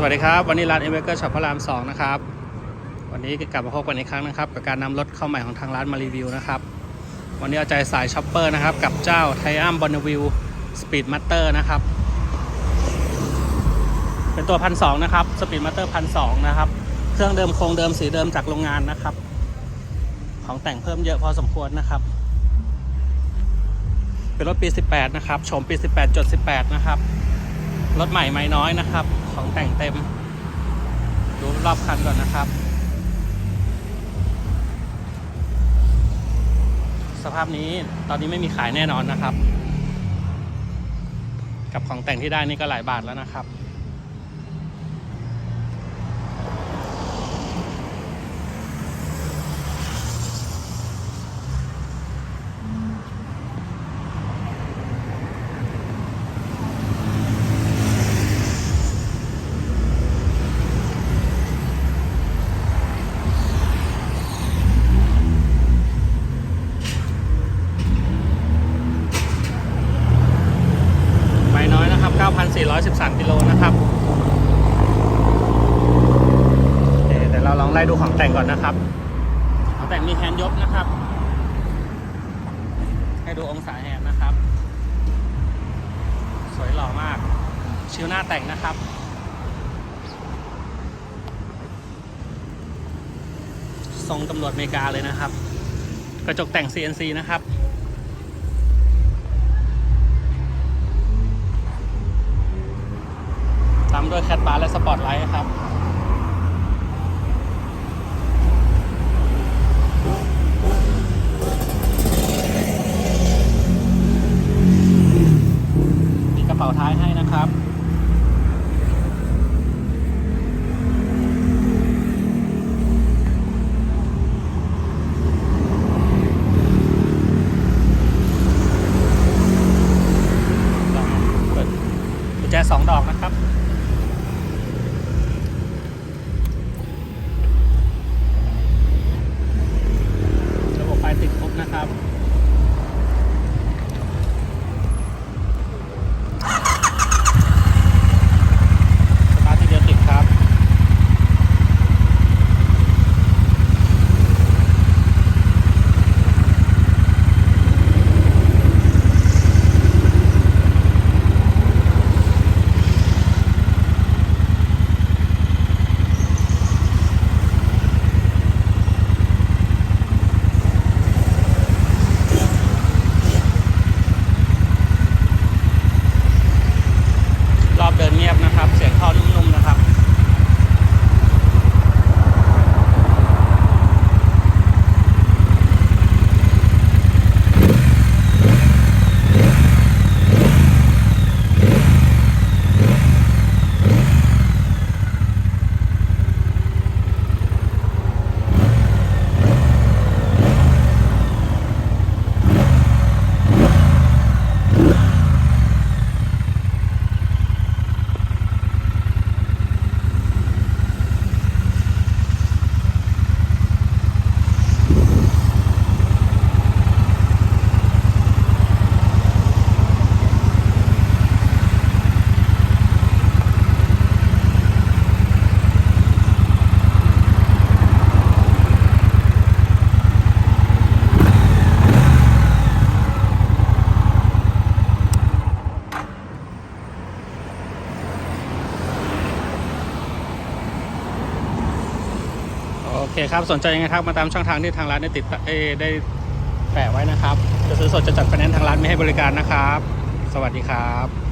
สวัสดีครับ วันนี้ร้านเอเวอร์เกอร์ช็อปพระรามสองนะครับ วันนี้กลับมาพบกันอีกครั้งนะครับ กับการนำรถเข้าใหม่ของทางร้านมารีวิวนะครับ วันนี้เอาใจสายช็อปเปอร์นะครับ กับเจ้าไทอัมบอนวิวสปีดมัตเตอร์นะครับ เป็นตัวพันสองนะครับสปีดมัตเตอร์พันสองนะครับ เครื่องเดิมโครงเดิมสีเดิมจากโรงงานนะครับ ของแต่งเพิ่มเยอะพอสมควรนะครับ เป็นรถปี 18 นะครับ โฉมปี 18จด18 นะครับ รถใหม่ไม่น้อยนะครับ ของแต่งเต็ม ดูรอบคันก่อนนะครับ สภาพนี้ตอนนี้ไม่มีขายแน่นอนนะครับ กับของแต่งที่ได้นี่ก็หลายบาทแล้วนะครับ ไม่น้อยนะครับ 9,413กิโลนะครับเคเดี๋ยวเราลองไล่ดูของแต่งก่อนนะครับ ของแต่งมีแฮนด์ยกนะครับ ให้ดูองศาแฮนด์นะครับ สวยหล่อมาก ชิวหน้าแต่งนะครับทรงตำรวจอเมริกาเลยนะครับ กระจกแต่ง CNC นะครับ ด้วยแคดบาร์และสปอตไลท์ครับ เคครับ สนใจยังไงทักมาตามช่องทางที่ทางร้านได้ติดได้แปะไว้นะครับ จะซื้อสดจะจัดไฟแนนซ์ทางร้านไม่ให้บริการนะครับ สวัสดีครับ